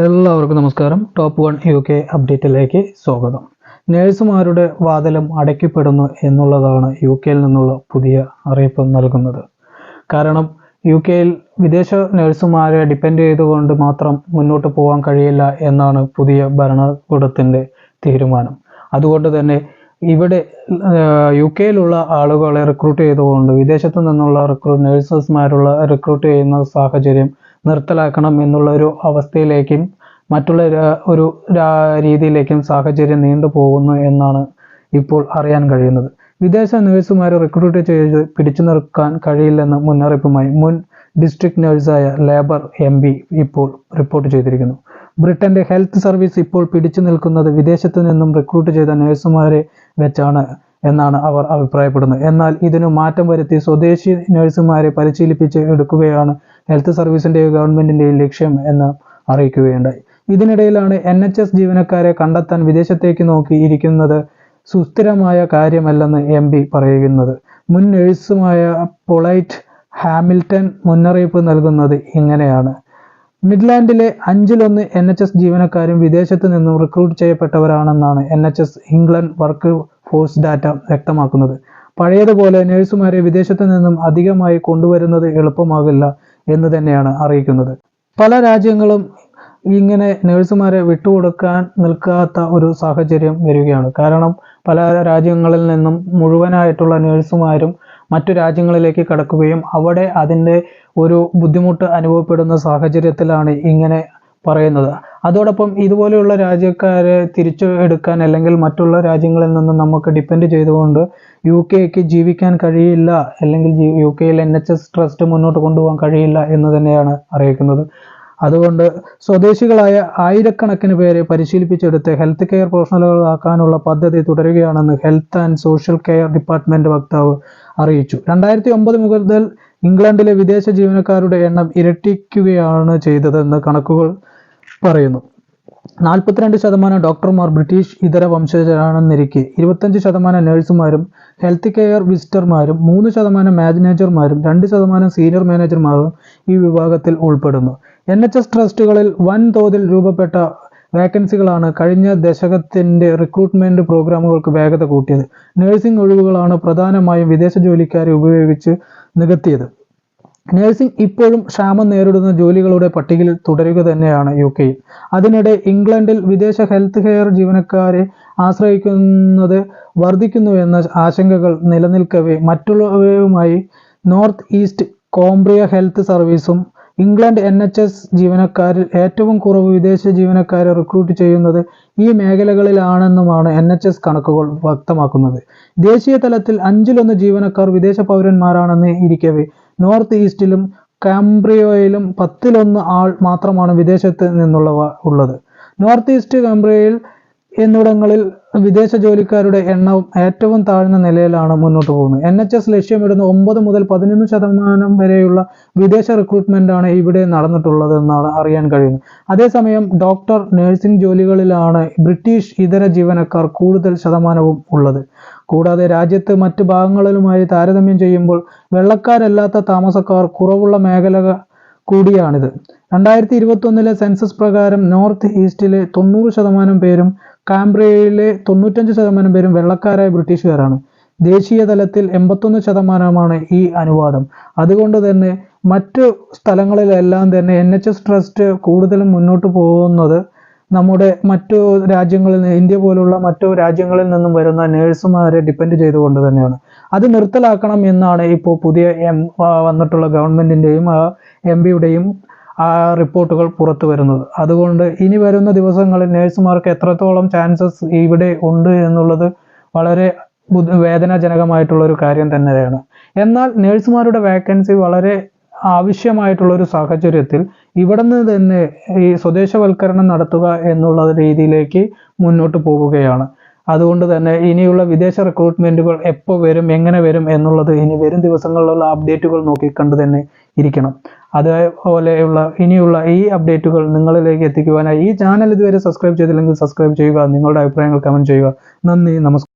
എല്ലാവർക്കും നമസ്കാരം. Top one U K അപ്ഡേറ്റിലേക്ക് സ്വാഗതം. നേഴ്സുമാരുടെ വാതിലും അടയ്ക്കപ്പെടുന്നു എന്നുള്ളതാണ് യു കെയിൽ നിന്നുള്ള പുതിയ അറിയിപ്പ് നൽകുന്നത്. കാരണം യു കെയിൽ വിദേശ നേഴ്സുമാരെ ഡിപ്പെൻഡ് ചെയ്തുകൊണ്ട് മാത്രം മുന്നോട്ട് പോകാൻ കഴിയില്ല എന്നാണ് പുതിയ ഭരണകൂടത്തിന്റെ തീരുമാനം. അതുകൊണ്ട് തന്നെ ഇവിടെ യു കെയിലുള്ള ആളുകളെ റിക്രൂട്ട് ചെയ്തുകൊണ്ട് വിദേശത്തു നിന്നുള്ള റിക്രൂ നേഴ്സസ്മാരുള്ള റിക്രൂട്ട് ചെയ്യുന്ന സാഹചര്യം നിർത്തലാക്കണം എന്നുള്ള ഒരു അവസ്ഥയിലേക്കും മറ്റുള്ള ഒരു രീതിയിലേക്കും സാഹചര്യം നീണ്ടു പോകുന്നു എന്നാണ് ഇപ്പോൾ അറിയാൻ കഴിയുന്നത്. വിദേശ നഴ്സുമാരെ റിക്രൂട്ട് ചെയ്ത് പിടിച്ചു നിർക്കാൻ കഴിയില്ലെന്ന മുന്നറിയിപ്പുമായി മുൻ ഡിസ്ട്രിക്ട് നഴ്സായ ലേബർ എം പി ഇപ്പോൾ റിപ്പോർട്ട് ചെയ്തിരിക്കുന്നു. ബ്രിട്ടന്റെ ഹെൽത്ത് സർവീസ് ഇപ്പോൾ പിടിച്ചു നിൽക്കുന്നത് വിദേശത്തു നിന്നും റിക്രൂട്ട് ചെയ്ത നഴ്സുമാരെ വെച്ചാണ് എന്നാണ് അവർ അഭിപ്രായപ്പെടുന്നത്. എന്നാൽ ഇതിനു മാറ്റം വരുത്തി സ്വദേശി നഴ്സുമാരെ പരിശീലിപ്പിച്ച് എടുക്കുകയാണ് ഹെൽത്ത് സർവീസിന്റെയും ഗവൺമെന്റിന്റെയും ലക്ഷ്യം എന്ന് അറിയിക്കുകയുണ്ടായി. ഇതിനിടയിലാണ് എൻ എച്ച് എസ് ജീവനക്കാരെ കണ്ടെത്താൻ വിദേശത്തേക്ക് നോക്കി ഇരിക്കുന്നത് സുസ്ഥിരമായ കാര്യമല്ലെന്ന് എം പി പറയുന്നത്. മുൻ നഴ്സുമായ പൊളൈറ്റ് ഹാമിൽട്ടൺ മുന്നറിയിപ്പ് നൽകുന്നത് ഇങ്ങനെയാണ്. മിഡ്ലാൻഡിലെ അഞ്ചിലൊന്ന് എൻ എച്ച് എസ് ജീവനക്കാരും വിദേശത്ത് നിന്നും recruit ചെയ്യപ്പെട്ടവരാണെന്നാണ് N H S England workforce data വ്യക്തമാക്കുന്നത്. പഴയതുപോലെ നഴ്സുമാരെ വിദേശത്തു നിന്നും അധികമായി കൊണ്ടുവരുന്നത് എളുപ്പമാകില്ല എന്ന് തന്നെയാണ് അറിയിക്കുന്നത്. പല രാജ്യങ്ങളും ഇങ്ങനെ നഴ്സുമാരെ വിട്ടുകൊടുക്കാൻ നിൽക്കാത്ത ഒരു സാഹചര്യം വരികയാണ്. കാരണം പല രാജ്യങ്ങളിൽ നിന്നും മുഴുവനായിട്ടുള്ള നഴ്സുമാരും മറ്റു രാജ്യങ്ങളിലേക്ക് കടക്കുകയും അവിടെ അതിന്റെ ഒരു ബുദ്ധിമുട്ട് അനുഭവപ്പെടുന്ന സാഹചര്യത്തിലാണ് ഇങ്ങനെ പറയുന്നത്. അതോടൊപ്പം ഇതുപോലെയുള്ള രാജ്യക്കാരെ തിരിച്ചു എടുക്കാൻ അല്ലെങ്കിൽ മറ്റുള്ള രാജ്യങ്ങളിൽ നിന്ന് നമുക്ക് ഡിപ്പെൻഡ് ചെയ്തുകൊണ്ട് യു കെക്ക് ജീവിക്കാൻ കഴിയില്ല അല്ലെങ്കിൽ യു കെയിൽ എൻ എച്ച് എസ് ട്രസ്റ്റ് മുന്നോട്ട് കൊണ്ടുപോകാൻ കഴിയില്ല എന്ന് തന്നെയാണ് അറിയിക്കുന്നത്. അതുകൊണ്ട് സ്വദേശികളായ ആയിരക്കണക്കിന് പേരെ പരിശീലിപ്പിച്ചെടുത്ത് ഹെൽത്ത് കെയർ പ്രൊഫഷണലുകളാക്കാനുള്ള പദ്ധതി തുടരുകയാണെന്ന് health and social care department വക്താവ് അറിയിച്ചു. രണ്ടായിരത്തി ഒമ്പത് മുതൽ ഇംഗ്ലണ്ടിലെ വിദേശ ജീവനക്കാരുടെ എണ്ണം ഇരട്ടിക്കുകയാണ് ചെയ്തതെന്ന് കണക്കുകൾ പറയുന്നു. നാൽപ്പത്തിരണ്ട് ശതമാനം ഡോക്ടർമാർ ബ്രിട്ടീഷ് ഇതര വംശജരാണെന്നിരിക്കെ. ഇരുപത്തഞ്ച് ശതമാനം നഴ്സുമാരും ഹെൽത്ത് കെയർ വിസിറ്റർമാരും മൂന്ന് ശതമാനം മാനേജർമാരും രണ്ട് ശതമാനം സീനിയർ മാനേജർമാരും ഈ വിഭാഗത്തിൽ ഉൾപ്പെടുന്നു. എൻ എച്ച് എസ് ട്രസ്റ്റുകളിൽ വൻതോതിൽ രൂപപ്പെട്ട വേക്കൻസികളാണ് കഴിഞ്ഞ ദശകത്തിന്റെ റിക്രൂട്ട്മെന്റ് പ്രോഗ്രാമുകൾക്ക് വേഗത കൂട്ടിയത്. നഴ്സിംഗ് ഒഴിവുകളാണ് പ്രധാനമായും വിദേശ ജോലിക്കാരെ ഉപയോഗിച്ച് നികത്തിയത്. നഴ്സിംഗ് ഇപ്പോഴും ക്ഷാമം നേരിടുന്ന ജോലികളുടെ പട്ടികയിൽ തുടരുക തന്നെയാണ് യു കെയിൽ അതിനിടെ ഇംഗ്ലണ്ടിൽ വിദേശ ഹെൽത്ത് കെയർ ജീവനക്കാരെ ആശ്രയിക്കുന്നത് വർദ്ധിക്കുന്നു എന്ന ആശങ്കകൾ നിലനിൽക്കവേ മറ്റുള്ളവയുമായി നോർത്ത് ഈസ്റ്റ് കോംബ്രിയ ഹെൽത്ത് സർവീസും ഇംഗ്ലണ്ട് എൻ എച്ച് എസ് ജീവനക്കാരിൽ ഏറ്റവും കുറവ് വിദേശ ജീവനക്കാരെ റിക്രൂട്ട് ചെയ്യുന്നത് ഈ മേഖലകളിലാണെന്നുമാണ് എൻ എച്ച് എസ് കണക്കുകൾ വ്യക്തമാക്കുന്നത്. ദേശീയ തലത്തിൽ അഞ്ചിലൊന്ന് ജീവനക്കാർ വിദേശ പൗരന്മാരാണെന്ന് ഇരിക്കവേ നോർത്ത് ഈസ്റ്റിലും കാംബ്രിയോയിലും പത്തിലൊന്ന് ആൾ മാത്രമാണ് വിദേശത്ത് നിന്നുള്ളവ ഉള്ളത്. നോർത്ത് ഈസ്റ്റ് കാംബ്രിയയിൽ എന്നിവിടങ്ങളിൽ വിദേശ ജോലിക്കാരുടെ എണ്ണവും ഏറ്റവും താഴ്ന്ന നിലയിലാണ് മുന്നോട്ട് പോകുന്നത്. എൻ എച്ച് എസ് ലക്ഷ്യമിടുന്ന ഒമ്പത് മുതൽ പതിനൊന്ന് ശതമാനം വരെയുള്ള വിദേശ റിക്രൂട്ട്മെന്റാണ് ഇവിടെ നടന്നിട്ടുള്ളതെന്നാണ് അറിയാൻ കഴിയുന്നത്. അതേസമയം ഡോക്ടർ നഴ്സിംഗ് ജോലികളിലാണ് ബ്രിട്ടീഷ് ഇതര ജീവനക്കാർ കൂടുതൽ ശതമാനവും ഉള്ളത്. കൂടാതെ രാജ്യത്ത് മറ്റു ഭാഗങ്ങളിലുമായി താരതമ്യം ചെയ്യുമ്പോൾ വെള്ളക്കാരല്ലാത്ത താമസക്കാർ കുറവുള്ള മേഖല കൂടിയാണിത്. രണ്ടായിരത്തി ഇരുപത്തി ഒന്നിലെ സെൻസസ് പ്രകാരം നോർത്ത് ഈസ്റ്റിലെ തൊണ്ണൂറ് ശതമാനം പേരും കാംബ്രിയയിലെ തൊണ്ണൂറ്റഞ്ച് ശതമാനം പേരും വെള്ളക്കാരായ ബ്രിട്ടീഷുകാരാണ്. ദേശീയ തലത്തിൽ എൺപത്തൊന്ന് ശതമാനമാണ് ഈ അനുവാദം. അതുകൊണ്ട് തന്നെ മറ്റു സ്ഥലങ്ങളിലെല്ലാം തന്നെ എൻ എച്ച് എസ് ട്രസ്റ്റ് കൂടുതലും മുന്നോട്ട് പോകുന്നത് നമ്മുടെ മറ്റു രാജ്യങ്ങളിൽ ഇന്ത്യ പോലുള്ള മറ്റു രാജ്യങ്ങളിൽ നിന്നും വരുന്ന നേഴ്സുമാരെ ഡിപ്പെൻഡ് ചെയ്തുകൊണ്ട് തന്നെയാണ്. അത് നിർത്തലാക്കണം എന്നാണ് ഇപ്പോൾ പുതിയ എം വന്നിട്ടുള്ള ഗവൺമെന്റിന്റെയും എം പിയുടെയും ആ റിപ്പോർട്ടുകൾ പുറത്തു വരുന്നത്. അതുകൊണ്ട് ഇനി വരുന്ന ദിവസങ്ങളിൽ നേഴ്സുമാർക്ക് എത്രത്തോളം ചാൻസസ് ഇവിടെ ഉണ്ട് എന്നുള്ളത് വളരെ വേദനാജനകമായിട്ടുള്ള ഒരു കാര്യം തന്നെയാണ്. എന്നാൽ നേഴ്സുമാരുടെ വേക്കൻസി വളരെ ആവശ്യമായിട്ടുള്ള ഒരു സാഹചര്യത്തിൽ ഇവിടെ നിന്ന് തന്നെ ഈ സ്വദേശവൽക്കരണം നടത്തുക എന്നുള്ള രീതിയിലേക്ക് മുന്നോട്ട് പോവുകയാണ്. അതുകൊണ്ട് തന്നെ ഇനിയുള്ള വിദേശ റിക്രൂട്ട്മെന്റുകൾ എപ്പോൾ വരും എങ്ങനെ വരും എന്നുള്ളത് ഇനി വരും ദിവസങ്ങളിലുള്ള അപ്ഡേറ്റുകൾ നോക്കിക്കണ്ട് കണ്ടു തന്നെ ഇരിക്കണം. അതേപോലെയുള്ള ഇനിയുള്ള ഈ അപ്ഡേറ്റുകൾ നിങ്ങളിലേക്ക് എത്തിക്കുവാനായി ഈ ചാനൽ ഇതുവരെ സബ്സ്ക്രൈബ് ചെയ്തില്ലെങ്കിൽ സബ്സ്ക്രൈബ് ചെയ്യുക നിങ്ങളുടെ അഭിപ്രായങ്ങൾ കമന്റ് ചെയ്യുക. നന്ദി നമസ്കാരം.